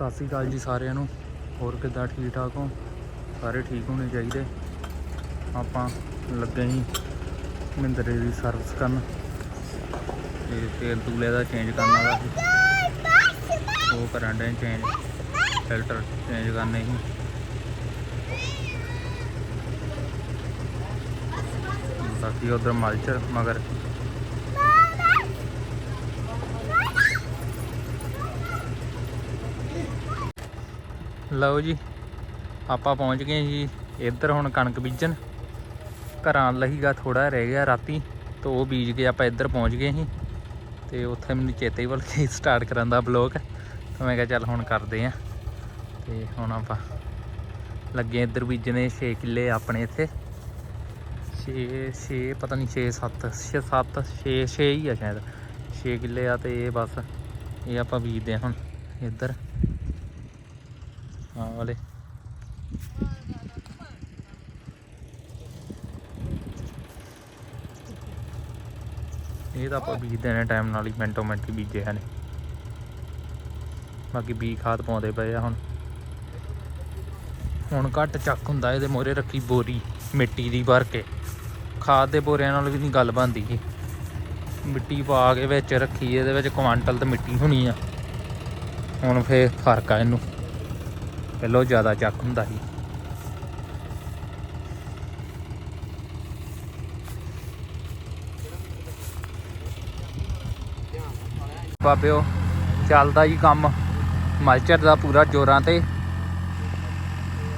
ਸਤਿ ਸ੍ਰੀ ਅਕਾਲ ਜੀ ਸਾਰਿਆਂ ਨੂੰ। ਹੋਰ ਕਿੱਦਾਂ ਠੀਕ ਠਾਕ ਹੋ? ਸਾਰੇ ਠੀਕ ਹੋਣੇ ਚਾਹੀਦੇ। ਆਪਾਂ ਲੱਗੇ ਹੀ ਮਹਿੰਦਰੇ ਦੀ ਸਰਵਿਸ ਕਰਨ। ਤੇ ਤੇਲ ਤੂਲੇ ਦਾ ਚੇਂਜ ਕਰਨ ਵਾਲਾ ਉਹ ਕਰਨ ਦੇ ਚੇਂਜ ਫਿਲਟਰ ਚੇਂਜ ਕਰਨੇ ਸੀ। ਬਾਕੀ ਉਧਰ ਮਲਚਰ ਮਗਰ ਲਓ ਜੀ, ਆਪਾਂ ਪਹੁੰਚ ਗਏ ਜੀ ਇੱਧਰ ਹੁਣ ਕਣਕ ਬੀਜਣ। ਘਰਾਂ ਲਹੀਗਾ ਥੋੜਾ ਰਹਿ ਗਿਆ ਰਾਤੀ, ਤੇ ਉਹ ਬੀਜ ਕੇ ਆਪਾਂ ਇੱਧਰ ਪਹੁੰਚ ਗਏ ਸੀ। ਤੇ ਉੱਥੇ ਮੈਨੂੰ ਚੇਤੇ ਹੀ ਭੁੱਲ ਗਿਆ ਸਟਾਰਟ ਕਰਨ ਦਾ ਬਲੌਗ। ਤਾਂ ਮੈਂ ਕਿਹਾ ਚੱਲ ਹੁਣ ਕਰਦੇ ਆ। ਤੇ ਹੁਣ ਆਪਾਂ ਲੱਗੇ ਇੱਧਰ ਬੀਜਣੇ 6 ਕਿੱਲੇ ਆਪਣੇ ਇੱਥੇ। 6 6 ਪਤਾ ਨਹੀਂ 6 7 6 7 6 6 ਹੀ ਆ ਸ਼ਾਇਦ। 6 ਕਿੱਲੇ ਆ ਤੇ ਇਹ ਬਸ, ਇਹ ਆਪਾਂ ਬੀਜਦੇ ਆ ਹੁਣ ਇੱਧਰ। ਵਾਲੇ। ਇਹ ਤਾਂ ਆਪਾਂ ਬੀਜ ਦੇਣੇ ਟਾਈਮ ਨਾਲ ਹੀ ਮਿੰਟੋ ਮਿੰਟ ਹੀ ਬੀਜੇ ਹਨ ਬਾਕੀ ਬੀ ਖਾਦ ਪਾਉਂਦੇ ਪਏ ਆ ਹੁਣ। ਹੁਣ ਘੱਟ ਚੱਕ ਹੁੰਦਾ, ਇਹਦੇ ਮੋਰੇ ਰੱਖੀ ਬੋਰੀ, ਮਿੱਟੀ ਦੀ ਭਰ ਕੇ। ਖਾਦ ਦੇ ਬੋਰਿਆਂ ਨਾਲ ਵੀ ਨਹੀਂ ਗੱਲ ਬਣਦੀ ਜੀ। ਮਿੱਟੀ ਪਾ ਕੇ ਵਿੱਚ ਰੱਖੀ, ਇਹਦੇ ਵਿੱਚ ਕੁਆਂਟਲ ਤੇ ਮਿੱਟੀ ਹੋਣੀ ਆ। ਹੁਣ ਫੇਰ ਫ਼ਰਕ ਆ ਇਹਨੂੰ। ਪਹਿਲਾਂ ਜ਼ਿਆਦਾ ਚੱਕ ਹੁੰਦਾ ਸੀ। ਬਾਬਿਓ, ਚੱਲਦਾ ਜੀ ਕੰਮ। ਮਲਚਰ ਦਾ ਪੂਰਾ ਜੋਰਾਂ ਤੇ।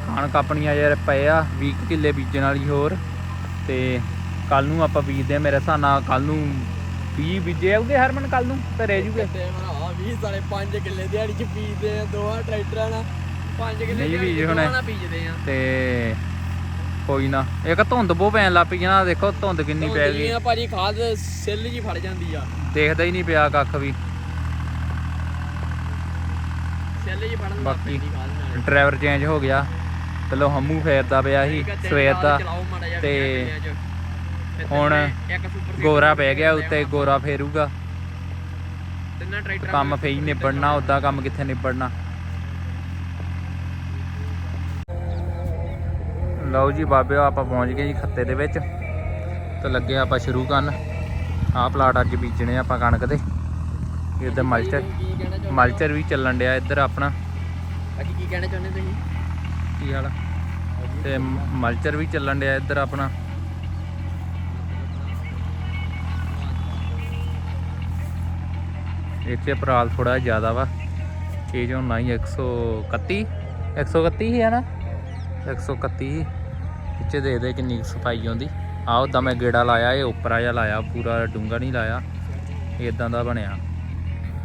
ਕਣਕ ਆਪਣੀਆਂ ਯਾਰ ਪਏ ਆ 20 ਕਿੱਲੇ ਬੀਜਣ ਵਾਲੀ ਹੋਰ। ਤੇ ਕੱਲ ਨੂੰ ਆਪਾਂ ਬੀਜਦੇ ਆ, ਮੇਰੇ ਹਿਸਾਬ ਨਾਲ ਕੱਲ ਨੂੰ 20 ਬੀਜੇ ਆਉਗੇ ਹਰਮਨ ਕੱਲ ਨੂੰ ਤੇ ਰਹਿ ਜੂਗੇ। 20 ਸਾਲੇ 5 ਕਿੱਲੇ ਦਿਹਾੜੀ ਚ ਬੀਜਦੇ ਆ, ਦੋਹਾਂ ਟਰੈਕਟਰਾਂ ਨਾਲ। 5 ਕਿੱਲੇ ਦਿਹਾੜੀ ਬੀਜੇ ਹੋਣੇ। ਦੋਹਾਂ ਨਾਲ ਬੀਜਦੇ ਆ। ਤੇ ਕੋਈ ਨਾ ਇੱਕ ਧੁੰਦ ਬੋ ਪੈਣ ਲੱਗ ਪਈ ਨਾ ਦੇਖੋ ਧੁੰਦ ਕਿੰਨੀ ਪੈ ਗਈ। ਆ ਭਾਜੀ ਖਾਦ ਸਿੱਲ ਜੀ ਫੜ ਜਾਂਦੀ ਆ। ਦੇਖਦਾ ਹੀ ਨਹੀਂ ਪਿਆ ਕੱਖ ਵੀ। ਸਿੱਲ ਜੀ ਫੜਨ ਲੱਗ ਬਾਕੀ ਪੈਂਦੀ ਖਾਦ ਨਾਲ। ਡਰਾਈਵਰ ਚੇਂਜ ਹੋ ਗਿਆ। ਪਹਿਲਾਂ ਹੰਮੂ ਫੇਰਦਾ ਪਿਆ ਸੀ ਸਵੇਰ ਦਾ। ਚਲਾਓ ਮਾੜਾ ਜਿਹਾ ਤੇ ਚ। ਹੁਣ ਤਿੰਨੇ ਇੱਕ ਸੁਪਰ ਸੀਡਰ ਗੋਰਾ ਪੈ ਗਿਆ ਉੱਤੇ ਗੋਰਾ ਫੇਰੂਗਾ। ਤਿੰਨਾਂ ਟਰੈਕਟਰਾਂ ਕੰਮ ਨਾਲ ਫੇਈ ਨਿਬੜਨਾ ਉਦਾਂ ਕੰਮ ਕਿੱਥੇ ਨਿਬੜਨਾ। ਲਓ ਜੀ ਬਾਬਿਓ ਆਪਾਂ ਪਹੁੰਚ ਗਏ ਜੀ ਖੱਤੇ ਦੇ ਵਿੱਚ। ਤੇ ਲੱਗੇ ਆਪਾਂ ਸ਼ੁਰੂ ਕਰਨ। ਆਹ ਪਲਾਟ ਅੱਜ ਬੀਜਣੇ ਆਪਾਂ ਕਣਕ ਦੇ। ਇੱਧਰ ਮਲਚਰ ਮਲਚਰ ਵੀ ਚੱਲਣ ਡਿਆ ਇੱਧਰ ਆਪਣਾ। ਬਾਕੀ ਕੀ ਕਹਿਣਾ ਚਾਹੁੰਦੇ ਤੁਸੀਂ? ਕੀ ਹਾਲ? ਤੇ ਮਲਚਰ ਵੀ ਚੱਲਣ ਡਿਆ ਇੱਧਰ ਆਪਣਾ। ਇੱਥੇ ਪਰਾਲ ਥੋੜਾ ਜ਼ਿਆਦਾ ਵਾ। ਇਹ ਜੋ ਨਾ ਹੀ 131 131 ਹੀ ਹੈ ਨਾ? 131 ਪਿੱਛੇ ਦੇ ਦੇ ਕਿੰਨੀ ਕੁ ਸਫ਼ਾਈ ਆਉਂਦੀ। ਆਹ ਉਦਾਂ ਮੈਂ ਗੇੜਾ ਲਾਇਆ, ਇਹ ਉੱਪਰ ਜਿਹਾ ਲਾਇਆ, ਪੂਰਾ ਡੂੰਗਾ ਨਹੀਂ ਲਾਇਆ। ਇਦਾਂ ਦਾ ਬਣਿਆ।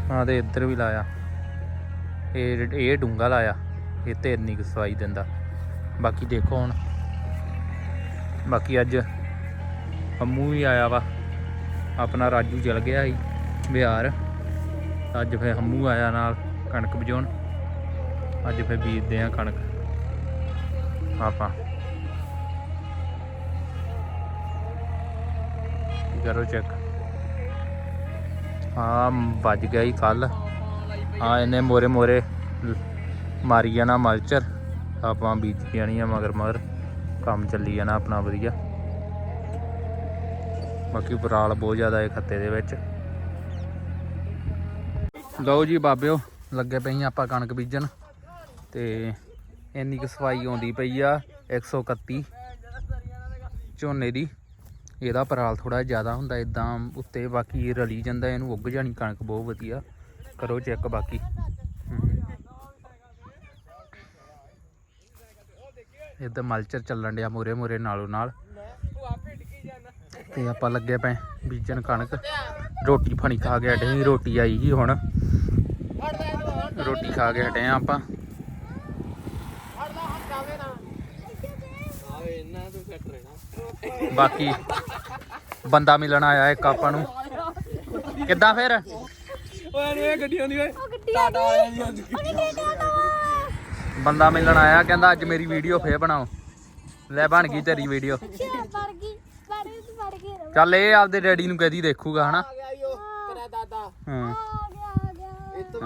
ਹਾਂ ਤੇ ਇੱਧਰ ਵੀ ਲਾਇਆ। ਇਹ ਇਹ ਡੂੰਗਾ ਲਾਇਆ। ਇਹ ਤੇ ਇੰਨੀ ਕੁ ਸਫ਼ਾਈ ਦਿੰਦਾ। ਬਾਕੀ ਦੇਖੋ ਹੁਣ। ਬਾਕੀ ਅੱਜ ਅੰਮੂ ਵੀ ਆਇਆ ਵਾ। ਆਪਣਾ ਰਾਜੂ ਚਲ ਗਿਆ ਸੀ ਬਿਹਾਰ। ਅੱਜ ਫੇ ਹੰਮੂ ਆਇਆ ਨਾਲ ਕਣਕ ਬਜਾਉਣ ਅੱਜ ਫੇ ਬੀਜਦੇ ਆ ਕਣਕ। ਆਪਾਂ। ਕਰੋ ਚੈੱਕ ਹਾਂ, ਵੱਜ ਗਿਆ ਹੀ ਕੱਲ ਹਾਂ, ਇਹਨੇ ਮੋਰੇ ਮੋਰੇ ਮਾਰੀ ਜਾਣਾ ਮਲਚਰ। ਆਪਾਂ ਬੀਜ ਜਾਣੀ ਆ ਮਗਰ ਮਗਰ। ਕੰਮ ਚੱਲੀ ਜਾਣਾ ਆਪਣਾ ਵਧੀਆ। ਬਾਕੀ ਪਰਾਲ ਬਹੁਤ ਜ਼ਿਆਦਾ ਹੈ ਖੱਤੇ ਦੇ ਵਿੱਚ। ਲਓ ਜੀ ਬਾਬਿਓ, ਲੱਗੇ ਪਈ ਆਪਾਂ ਕਣਕ ਬੀਜਣ। ਤੇ ਇੰਨੀ ਕੁ ਸਫ਼ਾਈ ਆਉਂਦੀ ਪਈ ਆ 131 ਝੋਨੇ ਦੀ। ਇਹਦਾ ਪਰਾਲ ਥੋੜਾ ਜ਼ਿਆਦਾ ਹੁੰਦਾ ਇਦਾਂ ਉੱਤੇ ਬਾਕੀ ਰਲੀ ਜਾਂਦਾ ਇਹਨੂੰ ਉੱਗ ਜਾਣੀ ਕਣਕ ਬਹੁਤ ਵਧੀਆ। ਕਰੋ ਚੈੱਕ ਬਾਕੀ। ਇੱਧਰ ਮਲਚਰ ਚੱਲਣ ਡਿਆ ਮੋਰੇ ਮੋਰੇ ਨਾਲੋਂ ਨਾਲ। ਤੇ ਆਪਾਂ ਲੱਗੇ ਪਏ ਬੀਜਣ ਕਣਕ। ਰੋਟੀ ਫਣੀ ਖਾ ਕੇ ਹਟੇ ਸੀ, ਰੋਟੀ ਆਈ ਸੀ ਹੁਣ। ਰੋਟੀ ਖਾ ਕੇ ਹਟੇ ਆ ਆਪਾਂ ਆਵੇ ਇਹਨਾਂ ਤੋਂ ਫਿੱਟ ਰਹਿਣਾ ਬਾਕੀ ਬੰਦਾ ਮਿਲਣ ਆਇਆ ਇੱਕ ਆਪਾਂ ਨੂੰ। ਕਿੱਦਾਂ ਫਿਰ? ਓਏ ਨੂੰ ਇਹ ਗੱਡੀ ਆਉਂਦੀ ਓਏ। ਟਾਟਾ ਵਾਲਿਆਂ ਦੀ ਆਉਂਦੀ ਬੰਦਾ ਮਿਲਣ ਆਇਆ ਕਹਿੰਦਾ ਅੱਜ ਮੇਰੀ ਵੀਡੀਓ ਫੇਰ ਬਣਾਓ। ਲੈ ਬਣ ਗਈ ਤੇਰੀ ਵੀਡੀਓ। ਚੱਲ ਇਹ ਆਪਦੇ ਡੈਡੀ ਨੂੰ ਕਹਦੀ ਦੇਖੂਗਾ ਹਨਾ? ਆ ਗਿਆ ਈਓ ਤੇਰਾ ਦਾਦਾ। ਹਾਂ। ਆ ਗਿਆ ਆ ਗਿਆ। ਇਹ ਤੋਂ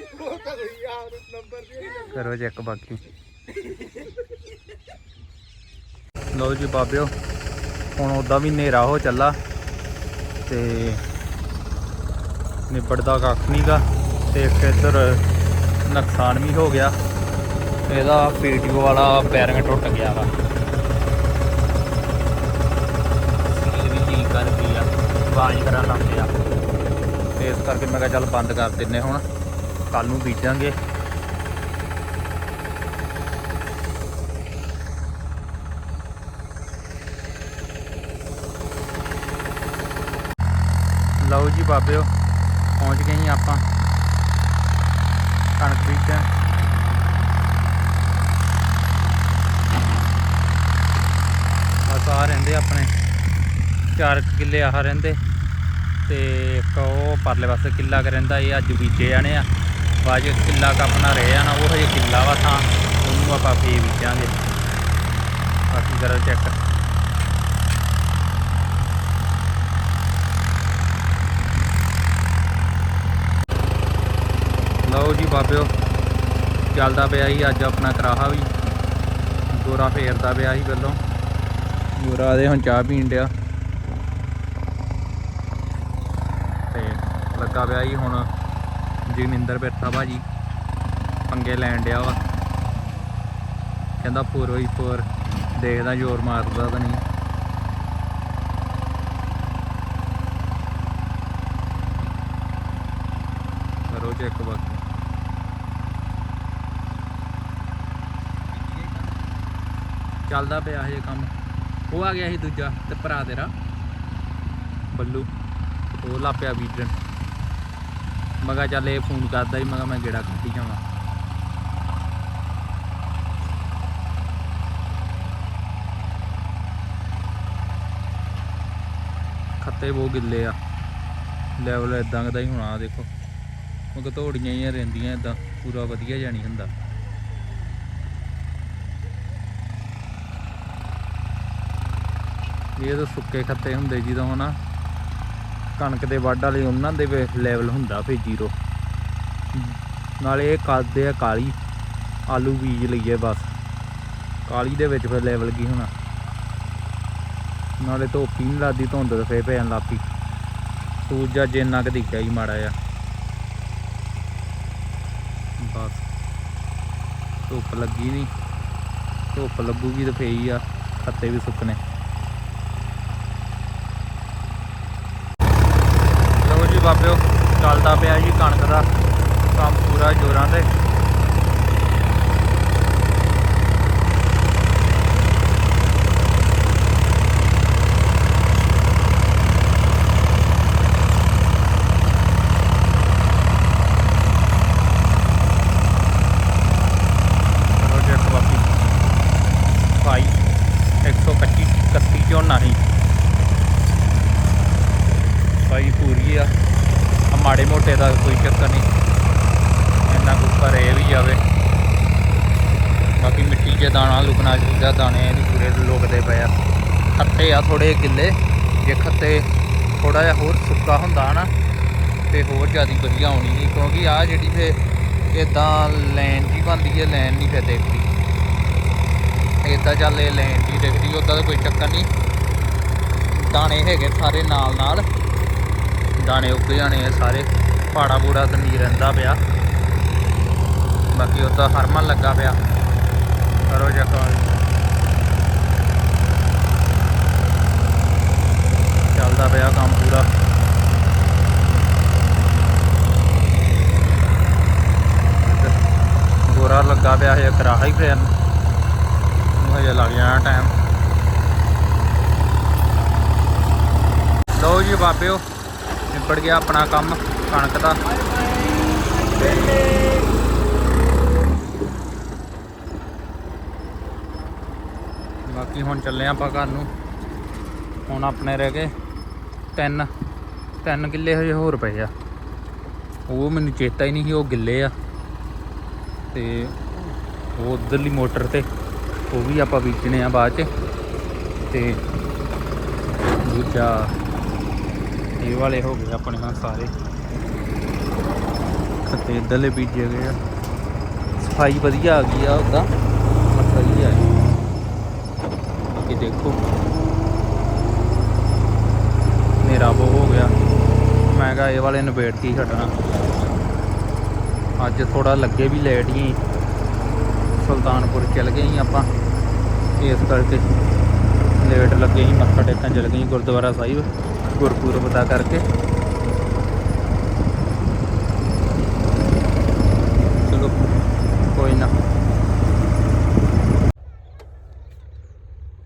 ਹਾਂ। ਚਲੋ ਕਰੋ ਚੈੱਕ ਬਾਕੀ। ਲਓ ਜੀ ਬਾਬਿਓ, ਹੁਣ ਉਦਾਂ ਵੀ ਹਨੇਰਾ ਹੋ ਚੱਲਾ ਤੇ ਨਿਬੜਦਾ ਕੱਖ ਨਹੀਂਗਾ ਤੇ ਇੱਕ ਇੱਧਰ ਨੁਕਸਾਨ ਵੀ ਹੋ ਗਿਆ। ਇਹਦਾ ਪੀਟੀਓ ਵਾਲਾ ਬੈਰਿੰਗ ਟੁੱਟ ਗਿਆ ਵਾ। ਸੀਲ ਵੀ ਲੀਕ ਕਰ ਆ, ਆਵਾਜ਼ ਕਰਨ ਲੱਗ ਪਿਆ। ਤੇ ਇਸ ਕਰਕੇ ਮੈਂ ਕਿਹਾ ਚੱਲ ਬੰਦ ਕਰ ਦਿੰਨੇ ਹੁਣ। ਕੱਲ ਨੂੰ ਬੀਜਾਂਗੇ। ਲਓ ਜੀ ਬਾਬਿਓ, ਪਹੁੰਚ ਗਏ ਆਪਾਂ। ਕਣਕ ਬੀਜਾਂ ਬਸ ਆ ਰਹਿੰਦੇ ਆਪਣੇ। ਚਾਰ ਕਿੱਲੇ ਆਹ ਰਹਿੰਦੇ। ਤੇ ਇੱਕ ਉਹ ਪਰਲੇ ਪਾਸੇ ਕਿੱਲਾ ਕ ਰਹਿੰਦਾ, ਇਹ ਅੱਜ ਬੀਜੇ ਜਾਣੇ ਆ। ਬਾਜ ਕਿੱਲਾ ਕ ਆਪਣਾ ਰਹਿ ਜਾਣਾ, ਉਹ ਹਜੇ ਕਿੱਲਾ ਵਾ ਥਾਂ, ਉਹਨੂੰ ਆਪਾਂ ਫੇਰ ਬੀਜਾਂਗੇ ਬਾਕੀ ਕਰੋ ਚੈੱਕ ਲਓ ਜੀ ਬਾਬਿਓ, ਚੱਲਦਾ ਪਿਆ ਜੀ ਅੱਜ ਆਪਣਾ ਕਰਾਹਾ ਵੀ। ਗੋਰਾ ਫੇਰਦਾ ਪਿਆ ਸੀ ਪਹਿਲੋਂ। ਗੋਰਾ ਦੇ ਹੁਣ ਚਾਹ ਪੀਣ ਡਿਆ। ਤੇ ਲੱਗਾ ਪਿਆ ਜੀ ਹੁਣ ਜਗਨਿੰਦਰ ਬਿਰਥਾ ਭਾਜੀ ਪੰਗੇ ਲੈਣ ਡਿਆ ਵਾ। ਕਹਿੰਦਾ ਫੋਰ ਹੀ ਫੋਰ ਦੇਖਦਾ ਜ਼ੋਰ ਮਾਰਦਾ ਤਾਂ ਨਹੀਂ। ਕਰੋ ਚੈੱਕ ਬਾਕੀ। ਚੱਲਦਾ ਪਿਆ ਹਜੇ ਕੰਮ। ਉਹ ਆ ਗਿਆ ਸੀ ਦੂਜਾ ਤੇ ਭਰਾ ਤੇਰਾ। ਬੱਲੂ। ਉਹ ਲਾ ਪਿਆ ਬੀਜਣ ਮੈਂ ਕਿਹਾ ਚੱਲ ਇਹ ਫੋਨ ਕਰਦਾ ਹੀ ਮੈਂ ਕਿਹਾ ਮੈਂ ਗੇੜਾ ਕੱਢੀ ਜਾਵਾਂ। ਖੱਤੇ ਬਹੁਤ ਗਿੱਲੇ ਆ। ਲੈਵਲ ਇਦਾਂ ਦਾ ਹੀ ਹੋਣਾ, ਦੇਖੋ। ਉਹ ਘਤੋੜੀਆਂ ਹੀ ਆ ਰਹਿੰਦੀਆਂ ਇਦਾਂ ਪੂਰਾ ਵਧੀਆ ਜਾਣੀ ਹੁੰਦਾ। ਇਹ ਤਾਂ ਸੁੱਕੇ ਖੱਤੇ ਹੁੰਦੇ ਜਦੋਂ ਹਨਾ। ਕਣਕ ਦੇ ਵਾਢਾ ਲਈ ਉਹਨਾਂ ਦੇ ਲੈਵਲ ਹੁੰਦਾ ਫੇ ਜ਼ੀਰੋ ਨਾਲੇ ਇਹ ਕਰਦੇ ਆ ਕਾਲੀ, ਆਲੂ ਬੀਜ ਲਈਏ ਬਸ। ਕਾਲੀ ਦੇ ਵਿੱਚ ਫਿਰ ਲੈਵਲ ਕੀ ਹੋਣਾ? ਨਾਲੇ ਧੁੱਪ ਹੀ ਨਹੀਂ ਲੱਗਦੀ, ਧੁੰਦ ਤੇ ਫੇ ਪੈਣ ਲੱਪੀ ਸੂਰਜ ਅੱਜ ਇੰਨਾ ਕੁ ਦਿਖਿਆ ਹੀ ਮਾੜਾ ਆ ਬਸ। ਧੁੱਪ ਲੱਗੀ ਨਹੀਂ ਧੁੱਪ ਲੱਗੂਗੀ ਤੇ ਫੇ ਹੀ ਆ, ਖੱਤੇ ਵੀ ਸੁੱਕਣੇ ਲਓ ਜੀ ਬਾਬਿਓ ਚੱਲਦਾ ਪਿਆ ਜੀ ਕਣਕ ਦਾ ਕੰਮ ਪੂਰਾ ਜੋਰਾਂ ਤੇ ਕਰੋ ਚੈੱਕ ਬਾਕੀ ਭਾਈ 125 31 ਝੋਨਾ ਹੀ ਭਾਈ ਪੂਰੀ ਆ ਆ ਮਾੜੇ ਮੋਟੇ ਦਾ ਕੋਈ ਚੱਕਰ ਨਹੀਂ ਇੰਨਾ ਕੁ ਉੱਪਰ ਇਹ ਵੀ ਜਾਵੇ ਬਾਕੀ ਮਿੱਟੀ 'ਚ ਦਾਣਾ ਲੁਕਣਾ ਚਾਹੀਦਾ ਦਾਣੇ ਪੂਰੇ ਲੁਕਦੇ ਪਏ ਆ। ਖੱਤੇ ਆ ਥੋੜੇ ਗਿੱਲੇ। ਜੇ ਖੱਤੇ ਥੋੜਾ ਜਿਹਾ ਹੋਰ ਸੁੱਕਾ ਹੁੰਦਾ ਨਾ ਤੇ ਹੋਰ ਜ਼ਿਆਦਾ ਵਧੀਆ ਆਉਣੀ ਸੀ, ਕਿਉਂਕਿ ਆ ਜਿਹੜੀ ਫੇ ਇਦਾਂ ਲਾਈਨ ਜੀ ਬਣਦੀ ਹੈ ਲਾਈਨ ਨਹੀਂ ਫਿਰ ਦੇਖਦੀ। ਇਦਾਂ ਚੱਲ ਇਹ ਲਾਈਨ ਜੀ ਦੇਖਦੀ ਉਦਾਂ ਦਾ ਕੋਈ ਚੱਕਰ ਨਹੀਂ ਦਾਣੇ ਹੈਗੇ ਸਾਰੇ ਨਾਲ ਨਾਲ ਦਾਣੇ ਉੱਗ ਜਾਣੇ ਆ ਸਾਰੇ। ਪਾੜਾ ਪੂੜਾ ਤਾਂ ਨਹੀਂ ਰਹਿੰਦਾ ਪਿਆ। ਬਾਕੀ ਉਦਾਂ ਹਰਮਨ ਲੱਗਾ ਪਿਆ। ਕਰੋ ਚੱਕ ਚੱਲਦਾ ਪਿਆ ਕੰਮ ਪੂਰਾ। ਗੋਰਾ ਲੱਗਾ ਪਿਆ ਹੈ ਕਰਾਹਾ ਹੀ ਫੇਰਨ ਨੂੰ ਹਜੇ ਲੱਗ ਜਾਣਾ ਟਾਈਮ ਲਓ ਜੀ ਬਾਬਿਓ ਨਿਬੜ ਗਿਆ ਆਪਣਾ ਕੰਮ, ਕਣਕ ਦਾ। ਬਾਕੀ ਹੁਣ ਚੱਲੇ ਆਪਾਂ ਘਰ ਨੂੰ। ਹੁਣ ਆਪਣੇ ਰਹਿ ਗਏ। ਤਿੰਨ ਤਿੰਨ ਕਿੱਲੇ ਹਜੇ ਹੋਰ ਪਏ ਆ। ਉਹ ਮੈਨੂੰ ਚੇਤਾ ਹੀ ਨਹੀਂ ਸੀ, ਉਹ ਗਿੱਲੇ ਆ। ਤੇ ਉਹ ਉਧਰਲੀ ਮੋਟਰ ਤੇ, ਉਹ ਵੀ ਆਪਾਂ ਬੀਜਣੇ ਆ ਬਾਅਦ ਚ। ਤੇ ਦੂਜਾ, ਇਹ ਵਾਲੇ ਹੋ ਗਏ ਆਪਣੇ ਨਾਲ ਸਾਰੇ। ਖੱਤੇ ਇੱਧਰਲੇ ਬੀਜੇ ਗਏ ਆ। ਸਫ਼ਾਈ ਵਧੀਆ ਆ ਗਈ ਆ, ਉਹਦਾ। ਸਹੀ ਆ। ਇਹ ਦੇਖੋ। ਮੇਰਾ ਬੋ ਹੋ ਗਿਆ। ਮੈਂ ਕਿਹਾ ਇਹ ਵਾਲੇ ਨਿਬੇੜ ਕੇ ਹੀ ਛੱਡਣਾ। ਅੱਜ ਥੋੜਾ ਲੱਗੇ ਵੀ ਲੇਟ ਹੀ। ਸੁਲਤਾਨਪੁਰ ਚਲ ਗਏ ਸੀ ਆਪਾਂ। ਇਸ ਕਰਕੇ ਲੇਟ ਲੱਗੇ ਸੀ, ਮੱਥਾ ਟੇਕਣ ਚਲ ਗਏ ਸੀ ਗੁਰਦੁਆਰਾ ਸਾਹਿਬ, ਗੁਰਪੁਰਬ ਦਾ ਕਰਕੇ। ਚਲੋ, ਕੋਈ ਨਾ।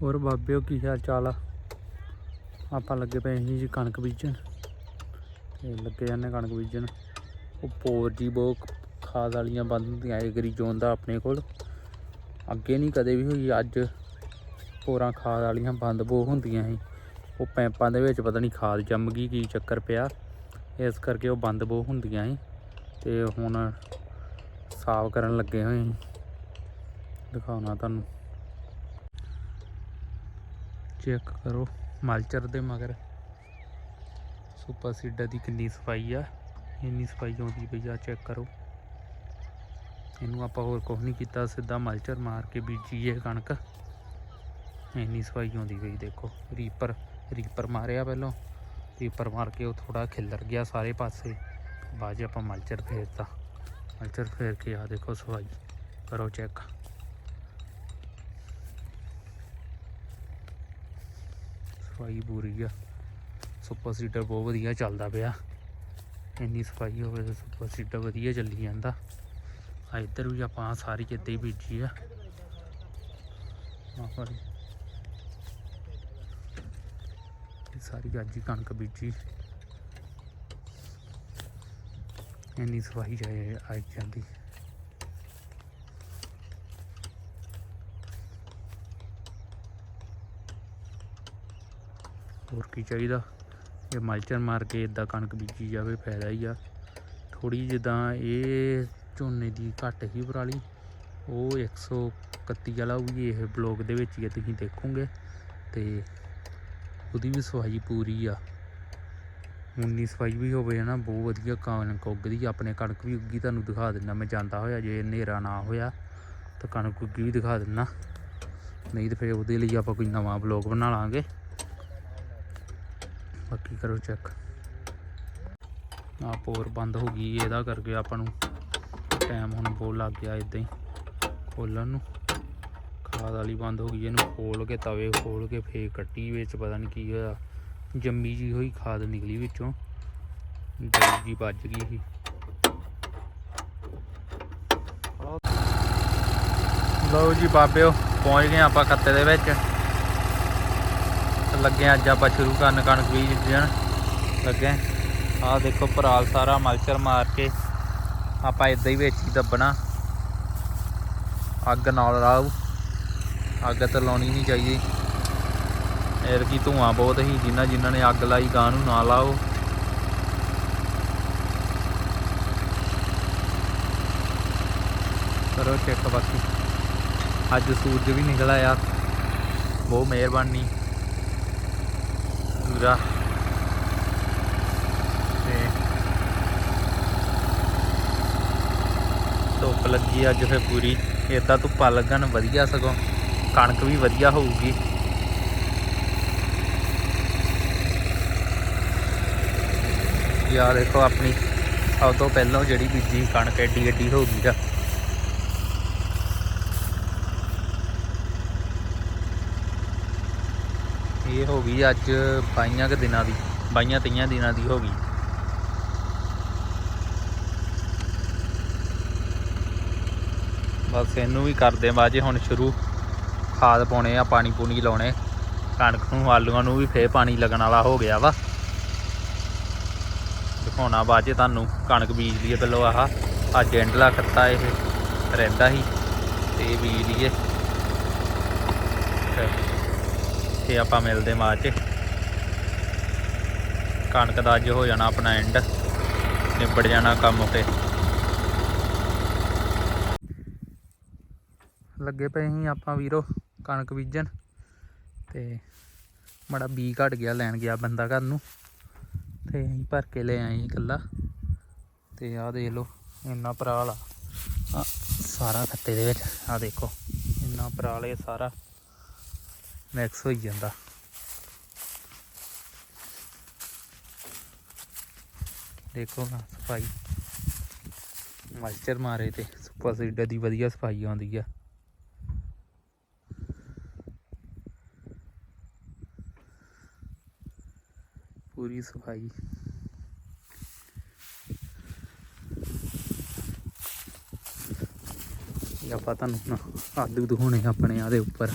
ਹੋਰ ਬਾਬਿਓ, ਕੀ ਹਾਲ ਚਾਲ ਆ? ਆਪਾਂ ਲੱਗੇ ਪਏ ਸੀ ਜੀ ਕਣਕ ਬੀਜਣ। ਤੇ ਲੱਗੇ ਜਾਂਦੇ ਕਣਕ ਬੀਜਣ। ਉਹ ਪੋਰ ਜੀ ਬਹੁਤ ਖਾਦ ਵਾਲੀਆਂ ਬੰਦ ਹੁੰਦੀਆਂ, ਇਹ ਗਰੀ ਜ਼ੋਨ ਦਾ ਆਪਣੇ ਕੋਲ। ਅੱਗੇ ਨਹੀਂ ਕਦੇ ਵੀ ਹੋਈ, ਅੱਜ ਪੋਰਾਂ ਖਾਦ ਵਾਲੀਆਂ ਬੰਦ ਬਹੁਤ ਹੁੰਦੀਆਂ ਸੀ। ਉਹ ਪੈਂਪਾਂ ਦੇ ਵਿੱਚ ਪਤਾ ਨਹੀਂ ਖਾਦ ਜੰਮ ਗਈ, ਕੀ ਚੱਕਰ ਪਿਆ। ਇਸ ਕਰਕੇ ਉਹ ਬੰਦ ਬਹੁਤ ਹੁੰਦੀਆਂ ਸੀ। ਤੇ ਹੁਣ ਸਾਫ਼ ਕਰਨ ਲੱਗੇ ਹੋਏ ਸੀ। ਦਿਖਾਉਣਾ ਤੁਹਾਨੂੰ। ਚੈੱਕ ਕਰੋ। ਮਲਚਰ ਦੇ ਮਗਰ। ਸੁਪਰ ਸੀਡਰ ਦੀ ਕਿੰਨੀ ਸਫ਼ਾਈ ਆ। ਇੰਨੀ ਸਫ਼ਾਈ ਆਉਂਦੀ ਪਈ ਆ ਚੈੱਕ ਕਰੋ। ਇਹਨੂੰ ਆਪਾਂ ਹੋਰ ਕੁਝ ਨਹੀਂ ਕੀਤਾ, ਸਿੱਧਾ ਮਲਚਰ ਮਾਰ ਕੇ ਬੀਜੀ ਇਹ ਕਣਕ। ਇੰਨੀ ਸਫ਼ਾਈ ਆਉਂਦੀ ਪਈ, ਦੇਖੋ। ਰੀਪਰ ਰੀਪਰ ਮਾਰਿਆ ਪਹਿਲਾਂ। ਰੀਪਰ ਮਾਰ ਕੇ ਉਹ ਥੋੜਾ ਖਿੱਲਰ ਗਿਆ ਸਾਰੇ ਪਾਸੇ। ਬਾਅਦ 'ਚ ਆਪਾਂ ਮਲਚਰ ਫੇਰਤਾ। ਮਲਚਰ ਫੇਰ ਕੇ ਆ ਦੇਖੋ ਸਫ਼ਾਈ। ਕਰੋ ਚੈੱਕ ਸਫ਼ਾਈ ਪੂਰੀ ਆ। ਸੁਪਰ ਸੀਟਰ ਬਹੁਤ ਵਧੀਆ ਚੱਲਦਾ ਪਿਆ। ਇੰਨੀ ਸਫ਼ਾਈ ਹੋਵੇ ਤਾਂ ਸੁਪਰ ਸੀਟਰ ਵਧੀਆ ਚੱਲੀ ਜਾਂਦਾ। ਆ ਇੱਧਰ ਵੀ ਆਪਾਂ ਸਾਰੀ ਕਿਤੇ ਹੀ ਬੀਜੀ ਆ। ਆਹ ਸਾਰੀ ਅੱਜ ਹੀ ਕਣਕ ਬੀਜੀ। ਇੰਨੀ ਸਫ਼ਾਈ ਜਾਏ ਆਈ ਜਾਂਦੀ। ਹੋਰ ਕੀ ਚਾਹੀਦਾ? ਜੇ ਮਲਚਰ ਮਾਰ ਕੇ ਇਦਾਂ ਕਣਕ ਬੀਜੀ ਜਾਵੇ ਫਾਇਦਾ ਹੀ ਆ। ਥੋੜੀ ਜਿੱਦਾਂ ਇਹ ਝੋਨੇ ਦੀ ਘੱਟ ਹੀ ਪਰਾਲੀ ਉਹ 131 ਵਾਲਾ ਵੀ ਇਹ ਬਲੌਗ ਦੇ ਵਿੱਚ ਹੀ ਆ, ਤੁਸੀਂ ਦੇਖੋਗੇ। ਤੇ ਉਹਦੀ ਵੀ ਸਫ਼ਾਈ ਪੂਰੀ ਆ। ਉਨੀ ਸਫ਼ਾਈ ਵੀ ਹੋਵੇ ਨਾ ਬਹੁਤ ਵਧੀਆ ਕਣਕ ਉੱਗਦੀ ਆਪਣੇ ਕਣਕ ਵੀ ਉੱਗੀ ਤੁਹਾਨੂੰ ਦਿਖਾ ਦਿੰਦਾ ਮੈਂ ਜਾਂਦਾ ਹੋਇਆ ਜੇ ਹਨੇਰਾ ਨਾ ਹੋਇਆ ਤਾਂ ਕਣਕ ਉੱਗੀ ਵੀ ਦਿਖਾ ਦਿੰਦਾ। ਨਹੀਂ ਤਾਂ ਫਿਰ ਉਹਦੇ ਲਈ ਆਪਾਂ ਕੋਈ ਨਵਾਂ ਬਲੌਗ ਬਣਾ ਲਾਂਗੇ। ਕਰੋ ਚੈੱਕ ਆ ਪੋਰ ਬੰਦ ਹੋ ਗਈ, ਇਹਦਾ ਕਰਕੇ ਆਪਾਂ ਨੂੰ ਟਾਈਮ ਹੁਣ ਬਹੁਤ ਲੱਗ ਗਿਆ ਇਦਾਂ ਹੀ ਖੋਲਣ ਨੂੰ। ਖਾਦ ਵਾਲੀ ਬੰਦ ਹੋ ਗਈ, ਇਹਨੂੰ ਖੋਲ ਕੇ ਤਵੇ ਖੋਲ ਕੇ ਫੇਰ ਕੱਟੀ ਵਿੱਚ, ਪਤਾ ਨਹੀਂ ਕੀ ਹੋਇਆ। ਜੰਮੀ ਜੀ ਹੋਈ, ਖਾਦ ਨਿਕਲੀ ਵਿੱਚੋਂ। ਦਰੀ ਜੀ ਵੱਜ ਗਈ ਸੀ। ਲਓ ਜੀ ਬਾਬਿਓ, ਪਹੁੰਚ ਗਏ ਆਪਾਂ ਖੱਤੇ ਦੇ ਵਿੱਚ। ਲੱਗੇ ਅੱਜ ਆਪਾਂ ਸ਼ੁਰੂ ਕਰਨ ਕਣਕ ਬੀਜਣ ਲੱਗੇ ਆਹ ਦੇਖੋ ਪਰਾਲ ਸਾਰਾ ਮਲਚਰ ਮਾਰ ਕੇ ਆਪਾਂ ਇਦਾਂ ਹੀ ਵਿੱਚ ਹੀ ਦੱਬਣਾ। ਅੱਗ ਨਾਲ ਲਾਓ। ਅੱਗ ਤਾਂ ਲਾਉਣੀ ਨਹੀਂ ਚਾਹੀਦੀ। ਇਹ ਕੀ ਧੂਆਂ ਬਹੁਤ ਹੀ ਜਿਨ੍ਹਾਂ ਜਿਨ੍ਹਾਂ ਨੇ ਅੱਗ ਲਾਈ ਗਾਂ ਨੂੰ ਨਾ ਲਾਓ। ਕਰੋ ਚੈੱਕ ਬਾਕੀ। ਅੱਜ ਸੂਰਜ ਵੀ ਨਿਕਲ ਆਇਆ। ਬਹੁਤ ਮਿਹਰਬਾਨੀ। ਪੂਰਾ। ਤੇ ਧੁੱਪ ਲੱਗੀ ਅੱਜ ਫੇ ਪੂਰੀ। ਇਦਾਂ ਧੁੱਪਾਂ ਲੱਗਣ ਵਧੀਆ ਸਗੋਂ। ਕਣਕ ਵੀ ਵਧੀਆ ਹੋਊਗੀ। ਯਾਰ ਦੇਖੋ ਆਪਣੀ ਸਭ ਤੋਂ ਪਹਿਲਾਂ ਜਿਹੜੀ ਬੀਜੀ ਕਣਕ ਐਡੀ ਐਡੀ ਹੋ ਗਈ ਆ। ਇਹ ਹੋ ਗਈ ਅੱਜ ਬਾਈਆਂ ਕੁ ਦਿਨਾਂ ਦੀ, ਬਾਈਆਂ ਤੀਆਂ ਦਿਨਾਂ ਦੀ ਹੋ ਗਈ। ਬਸ ਇਹਨੂੰ ਵੀ ਕਰਦੇ ਬਾਜੇ ਹੁਣ ਸ਼ੁਰੂ ਖਾਦ ਪਾਉਣੇ ਆ, ਪਾਣੀ ਪੂਣੀ ਲਾਉਣੇ। ਕਣਕ ਨੂੰ, ਆਲੂਆਂ ਨੂੰ ਵੀ ਫੇਰ ਪਾਣੀ ਲੱਗਣ ਵਾਲਾ ਹੋ ਗਿਆ ਵਾ। ਦਿਖਾਉਣਾ ਬਾਜੇ ਤੁਹਾਨੂੰ ਕਣਕ ਬੀਜ ਲਈਏ ਪਹਿਲਾਂ ਆਹ, ਅੱਜ ਐਂਡਲਾ ਖੱਤਾ ਇਹ, ਰਹਿੰਦਾ ਸੀ। ਤੇ ਇਹ ਬੀਜ ਲਈਏ। ਤੇ ਆਪਾਂ ਮਿਲਦੇ ਬਾਅਦ ਚ। ਕਣਕ ਦਾ ਅੱਜ ਹੋ ਜਾਣਾ ਆਪਣਾ ਐਂਡ ਨਿਬੜ ਜਾਣਾ ਕੰਮ ਤੇ ਲੱਗੇ ਪਏ ਸੀ ਆਪਾਂ ਵੀਰੋ, ਕਣਕ ਬੀਜਣ। ਤੇ ਮੜਾ ਬੀ ਘਟ ਗਿਆ, ਲੈਣ ਗਿਆ ਬੰਦਾ ਘਰ ਨੂੰ। ਤੇ ਅਸੀਂ ਭਰ ਕੇ ਲੈ ਆਏ ਇਕੱਲਾ। ਤੇ ਆਹ ਦੇਖ ਲਓ, ਇੰਨਾ ਪਰਾਲ ਆ ਸਾਰਾ ਖੱਤੇ ਦੇ ਵਿੱਚ, ਆਹ ਦੇਖੋ। ਇੰਨਾ ਪਰਾਲ ਇਹ ਸਾਰਾ। ਮੈਕਸ ਹੋਈ ਜਾਂਦਾ। ਦੇਖੋ ਨਾ, ਸਫ਼ਾਈ। ਮਾਸਟਰ ਮਾਰੇ ਤੇ ਸੁਪਰ ਸੀਡਰ ਦੀ ਵਧੀਆ ਸਫ਼ਾਈ ਆਉਂਦੀ ਆ। ਪੂਰੀ ਸਫ਼ਾਈ। ਇਹ ਆਪਾਂ ਤੁਹਾਨੂੰ ਨਾ ਆਲੂ ਦਿਖਾਉਣੇ ਆਪਣੇ ਆ ਦੇ ਉੱਪਰ।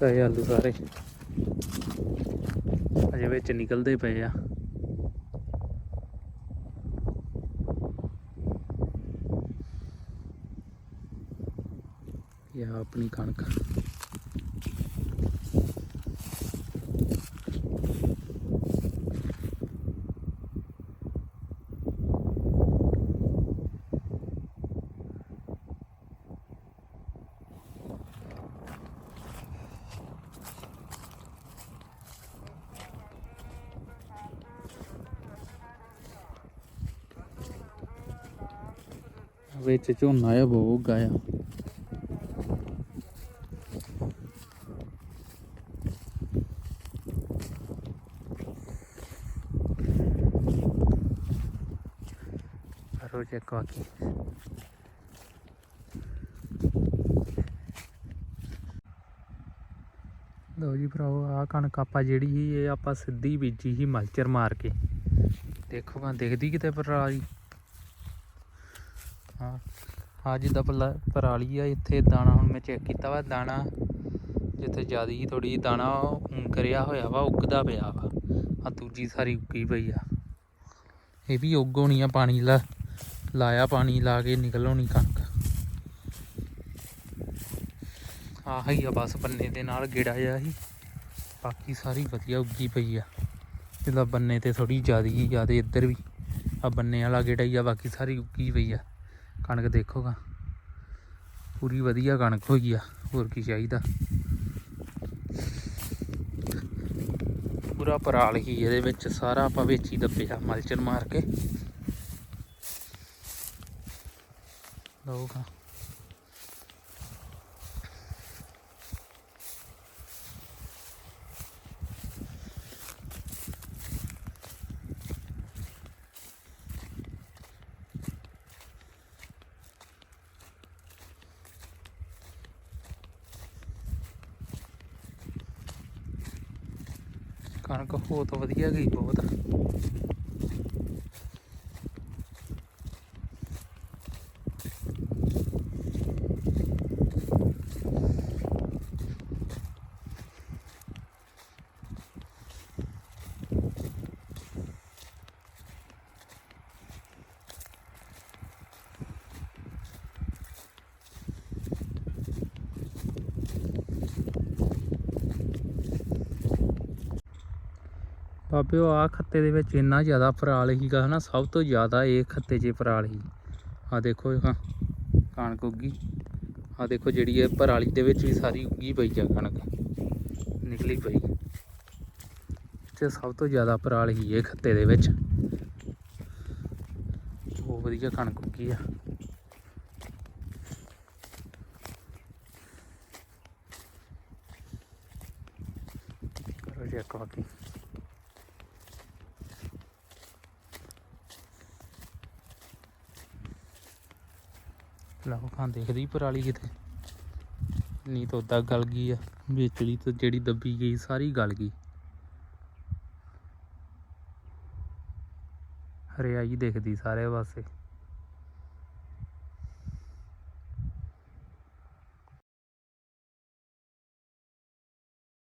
ਕਹੇ ਆਲੂ ਸਾਰੇ। ਅਜੇ ਵਿੱਚ ਨਿਕਲਦੇ ਪਏ ਆ। ਇਹ ਆ ਆਪਣੀ ਕਣਕ। ਵਿੱਚ ਝੋਨਾ ਆ ਬਹੁਤ ਉੱਗਾ ਆ ਕਰੋ ਚੈੱਕ ਬਾਕੀ ਜੀ ਭਰਾਓ ਆ ਕਣਕ ਆਪਾਂ ਜਿਹੜੀ ਸੀ, ਇਹ ਆਪਾਂ ਸਿੱਧੀ ਬੀਜੀ ਸੀ ਮਲਚਰ ਮਾਰ ਕੇ। ਦੇਖੋ ਕਾਂ ਦੇਖਦੀ ਕਿਤੇ ਭਰਾ ਜੀ ਹਾਂ। ਆ ਜਿੱਦਾਂ ਪਲਾ- ਪਰਾਲੀ ਆ, ਇੱਥੇ ਦਾਣਾ ਹੁਣ ਮੈਂ ਚੈੱਕ ਕੀਤਾ ਵਾ, ਦਾਣਾ ਜਿੱਥੇ ਜ਼ਿਆਦਾ ਹੀ ਥੋੜੀ ਦਾਣਾ ਉਹ ਕਰਿਆ ਹੋਇਆ ਵਾ, ਉੱਗਦਾ ਪਿਆ ਵਾ। ਆ ਦੂਜੀ ਸਾਰੀ ਉੱਗੀ ਪਈ ਆ। ਇਹ ਵੀ ਉੱਗ ਹੋਣੀ ਆ, ਪਾਣੀ ਲਾ, ਲਾਇਆ ਪਾਣੀ, ਲਾ ਕੇ ਨਿਕਲ ਹੋਣੀ ਕਣਕ। ਆਹ ਆ ਬਸ ਬੰਨੇ ਦੇ ਨਾਲ ਗੇੜਾ ਜਿਹਾ ਹੀ। ਬਾਕੀ ਸਾਰੀ ਵਧੀਆ ਉੱਗੀ ਪਈ ਆ। ਜਿੱਦਾਂ ਬੰਨੇ ਤੇ ਥੋੜੀ ਜ਼ਿਆਦੀ ਜ਼ਿਆਦੇ ਇੱਧਰ ਵੀ। ਆ ਬੰਨੇ ਵਾਲਾ ਗੇੜਾ ਹੀ ਆ, ਬਾਕੀ ਸਾਰੀ ਉੱਗੀ ਪਈ ਆ। ਕਣਕ ਦੇਖੋਗਾ। ਪੂਰੀ ਵਧੀਆ ਕਣਕ ਹੋਈ ਆ, ਹੋਰ ਕੀ ਚਾਹੀਦਾ। ਪੂਰਾ ਪਰਾਲ ਹੀ ਇਹਦੇ ਵਿੱਚ, ਸਾਰਾ ਆਪਾਂ ਵੇਚੀ ਹੀ ਦੱਬਿਆ ਮਲਚਰ ਮਾਰ ਕੇ। ਲਓਗਾ ਕਣਕ ਹੋ ਤਾਂ ਵਧੀਆ ਗਈ ਬਹੁਤ। ਬਾਬੇ, ਉਹ ਆ ਖੱਤੇ ਦੇ ਵਿੱਚ ਇੰਨਾ ਜ਼ਿਆਦਾ ਪਰਾਲ ਹੀਗਾ ਹਨਾ, ਸਭ ਤੋਂ ਜ਼ਿਆਦਾ ਇਹ ਖੱਤੇ 'ਚ ਪਰਾਲ ਹੀ ਆ ਦੇਖੋ ਹਾਂ, ਕਣਕ ਉੱਗੀ। ਆ ਦੇਖੋ ਜਿਹੜੀ ਇਹ ਪਰਾਲੀ ਦੇ ਵਿੱਚ ਵੀ ਸਾਰੀ ਉੱਗੀ ਪਈ ਆ ਕਣਕ। ਨਿਕਲੀ ਪਈ। ਤੇ ਸਭ ਤੋਂ ਜ਼ਿਆਦਾ ਪਰਾਲ ਹੀ ਇਹ ਖੱਤੇ ਦੇ ਵਿੱਚ। ਉਹ ਵਧੀਆ ਕਣਕ ਉੱਗੀ ਆ। ਚੈੱਕ ਬਾਕੀ। ਲਓ ਖਾਂ ਦੇਖਦੀ ਪਰਾਲੀ ਕਿਤੇ ਨਹੀਂ ਤਾਂ ਉਦਾਂ ਗਲ ਗਈ ਆ, ਵਿਚਲੀ ਤਾਂ ਜਿਹੜੀ ਦੱਬੀ ਗਈ ਸਾਰੀ ਗਲ ਗਈ। ਹਰਿਆਈ ਦਿਖਦੀ ਸਾਰੇ ਪਾਸੇ।